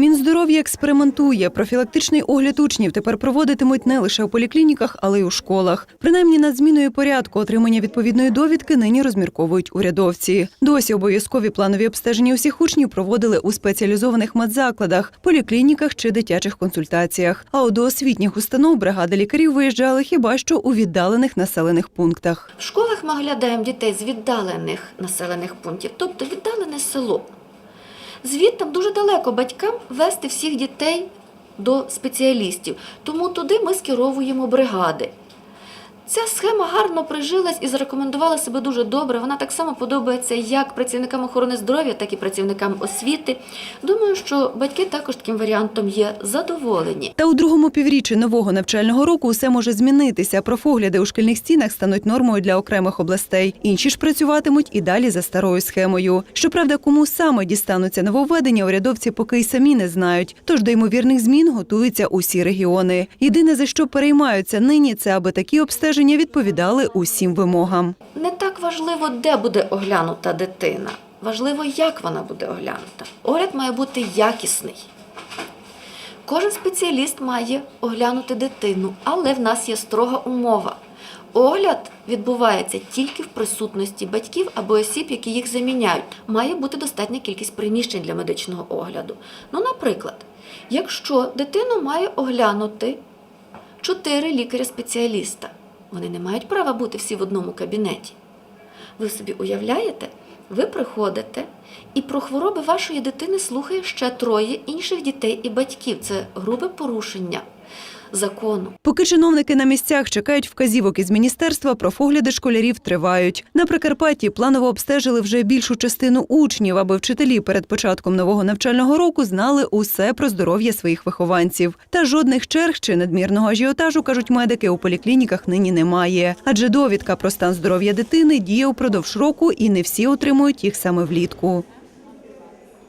Мінздоров'я експериментує. Профілактичний огляд учнів тепер проводитимуть не лише у поліклініках, але й у школах. Принаймні над зміною порядку отримання відповідної довідки нині розмірковують урядовці. Досі обов'язкові планові обстеження усіх учнів проводили у спеціалізованих медзакладах, поліклініках чи дитячих консультаціях. А от до освітніх установ бригади лікарів виїжджали хіба що у віддалених населених пунктах. В школах ми оглядаємо дітей з віддалених населених пунктів, тобто віддалене село. Звідти дуже далеко батькам вести всіх дітей до спеціалістів, тому туди ми скеровуємо бригади. Ця схема гарно прижилась і зарекомендувала себе дуже добре. Вона так само подобається як працівникам охорони здоров'я, так і працівникам освіти. Думаю, що батьки також таким варіантом є задоволені. Та у другому півріччі нового навчального року усе може змінитися. Профогляди у шкільних стінах стануть нормою для окремих областей. Інші ж працюватимуть і далі за старою схемою. Щоправда, кому саме дістануться нововведення, урядовці поки й самі не знають. Тож до ймовірних змін готуються усі регіони. Єдине за що переймаються нині, це аби такі обстеження відповідали усім вимогам. Не так важливо, де буде оглянута дитина. Важливо, як вона буде оглянута. Огляд має бути якісний. Кожен спеціаліст має оглянути дитину, але в нас є строга умова. Огляд відбувається тільки в присутності батьків або осіб, які їх заміняють. Має бути достатня кількість приміщень для медичного огляду. Ну, наприклад, якщо дитину має оглянути чотири лікаря-спеціаліста, вони не мають права бути всі в одному кабінеті. Ви собі уявляєте? Ви приходите, і про хвороби вашої дитини слухає ще троє інших дітей і батьків. Це грубе порушення закону. Поки чиновники на місцях чекають вказівок із міністерства, профогляди школярів тривають. На Прикарпатті планово обстежили вже більшу частину учнів, аби вчителі перед початком нового навчального року знали усе про здоров'я своїх вихованців. Та жодних черг чи надмірного ажіотажу, кажуть медики, у поліклініках нині немає. Адже довідка про стан здоров'я дитини діє упродовж року, і не всі отримують їх саме влітку.